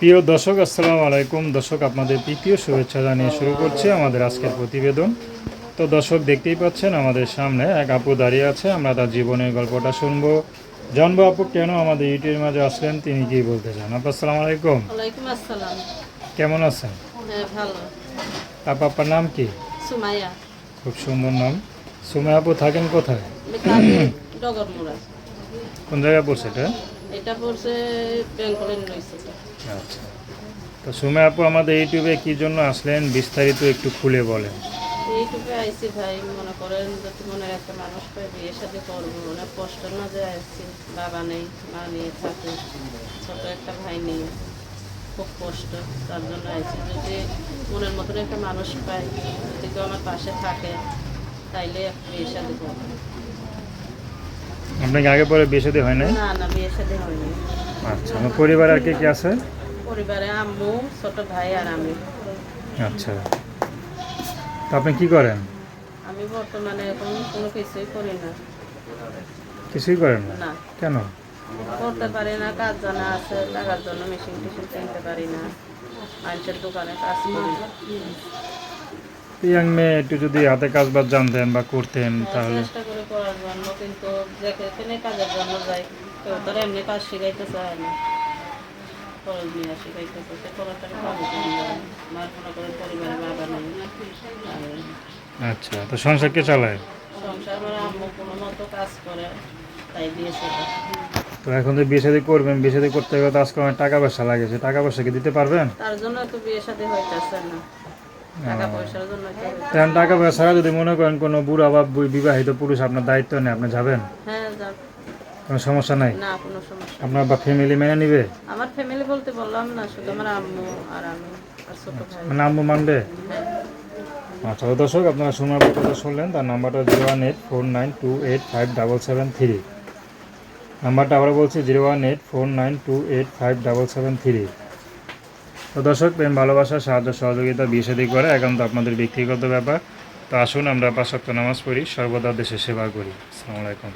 প্রিয় দর্শক আসসালামু আলাইকুম। দর্শক আপনাদের তৃতীয় শুভেচ্ছা জানিয়ে শুরু করছি আমাদের আজকের প্রতিবেদন। তো দর্শক দেখতেই পাচ্ছেন আমাদের সামনে এক আপু দাঁড়িয়ে আছে। আমরা তার জীবনের গল্পটা শুনব। জানব আপু কেন আমাদের ইউটিউবের মাঝে আসলেন? তিনি কি বলতে চান? আপু আসসালামু আলাইকুম। কেমন আছেন? হ্যাঁ ভালো। আপু আপনার নাম কি? সুমাইয়া। খুব সুন্দর নাম। সুমে আপু থাকেন কোথায়? কোন জায়গায় পড়ছে এটা? এটা পড়ছে বেঙ্গল ইউনিভার্সিটি আচ্ছা। তো সুমে আপু আমাদের ইউটিউবে কি জন্য আসলেন? বিস্তারিত একটু খুলে বলেন। ইউটিউবে আইসি ভাই মনে করেন যদি মনে একটা মানুষ পাই বিয়ে সাথে করব অনেক কষ্ট না যে আইসি বাবা নেই মা নিয়ে থাকে ছোট একটা ভাই নেই খুব কষ্ট তার জন্য আইসি। যদি মনের মতন একটা মানুষ পাই যদি কেউ আমার পাশে থাকে তাইলে একটা বিয়ে সাথে করব। আপনাকে আগে পরে বিয়ে সাথে হয় নাই? না না বিয়ে সাথে হয়নি আচ্ছা আমার পরিবার আর কে কে আছে? পরিবারে আম্মু ছোট ভাই আর আমি। আচ্ছা। তো আপনি কি করেন? আমি বর্তমানে এখন কোনো কিছুই করি না। কিছুই করেন না? না। কেন? করতে পারি না কাজ জানা আছে লাগার জন্য মেশিন টেশিন কিনতে পারি না মানুষের দোকানে কাজ করি। ইয়াং মেয়ে একটু যদি হাতে কাজ বাজ জানতেন বা করতেন তাহলে। চেষ্টা করে করার জন্য কিন্তু যেখানে কাজের জন্য যাই কেউ তারা এমনি কাজ শিখাইতে চায় না। খরচ নিয়ে সে খরচ পাবো কোন মনে করেন পরিবারে বাবা নেই। আচ্ছা তো সংসার কে চালায়? সংসার আমার আম্মু কোনো মতো কাজ করে তাই দিয়েছে তো এখন তো বিয়ে শাদী করবেন বিয়ে শাদী করতে গেলে তো আজকে অনেক টাকা পয়সা লাগে সে টাকা পয়সা কি দিতে পারবেন? তার জন্য তো বিয়ে শাদী হইতেছে না। টাকা পয়সার জন্য তেমন টাকা পয়সা যদি মনে করেন কোনো বুড়া বা বিবাহিত পুরুষ আপনার দায়িত্ব নেই আপনি যাবেন? হ্যাঁ কোনো সমস্যা নাই? না কোনো সমস্যা আপনার বা ফ্যামিলি মেনে নিবে? আমার ফ্যামিলি বলতে বললাম না শুধু আমার আম্মু আর আমি আর ছোট ভাই। মানে আম্মু মানবে? হ্যাঁ। আচ্ছা দর্শক আপনারা সোনার কথা শুনলেন তার নাম্বারটা zero one eight four nine two eight five double seven three নাম্বারটা আবার বলছি zero one eight four nine two eight five double seven three তো দর্শক প্রেম ভালোবাসা সাহায্য সহযোগিতা বিয়ে করে একান্ত আপনাদের ব্যক্তিগত ব্যাপার। তো আসুন আমরা পাঁচ সপ্তাহ নামাজ পড়ি সর্বদা দেশে সেবা করি। আসসালামু আলাইকুম।